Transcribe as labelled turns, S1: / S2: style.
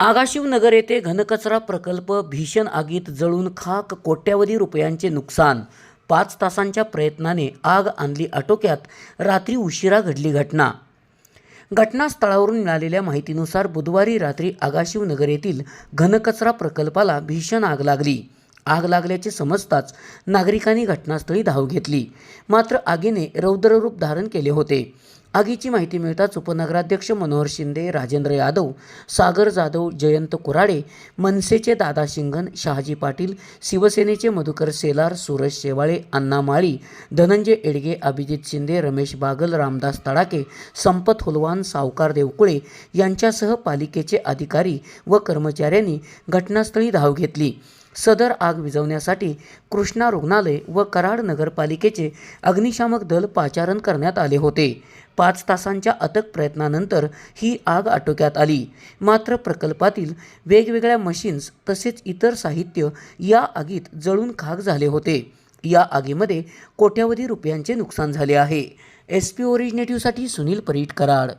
S1: आगाशिवनगर येथे घनकचरा प्रकल्प भीषण आगीत जळून खाक कोट्यावधी रुपयांचे नुकसान. पाच तासांच्या प्रयत्नाने आग आणली आटोक्यात. रात्री उशिरा घडली घटना. घटनास्थळावरून मिळालेल्या माहितीनुसार बुधवारी रात्री आगाशिवनगर येथील घनकचरा प्रकल्पाला भीषण आग लागली. आग लागल्याचे समजताच नागरिकांनी घटनास्थळी धाव घेतली. मात्र आगीने रौद्ररूप धारण केले होते. आगीची माहिती मिळताच उपनगराध्यक्ष मनोहर शिंदे राजेंद्र यादव सागर जाधव जयंत कुराडे मनसेचे दादा शिंगण शहाजी पाटील शिवसेनेचे मधुकर सेलार सुरेश शेवाळे अण्णा माळी धनंजय एडगे अभिजित शिंदे रमेश बागल रामदास तडाके संपत हुलवान सावकार देवकुळे यांच्यासह पालिकेचे अधिकारी व कर्मचाऱ्यांनी घटनास्थळी धाव घेतली. सदर आग विझवण्यासाठी कृष्णा रुग्णालय व कराड नगरपालिकेचे अग्निशामक दल पाचारण करण्यात आले होते. पाच तासांच्या अथक प्रयत्नानंतर ही आग आटोक्यात आली. मात्र प्रकल्पातील वेगवेगळ्या मशीन्स तसेच इतर साहित्य या आगीत जळून खाक झाले होते. या आगीमध्ये कोट्यावधी रुपयांचे नुकसान झाले आहे. एस पी ओरिजिनेटिव्हसाठी सुनील परीट कराड.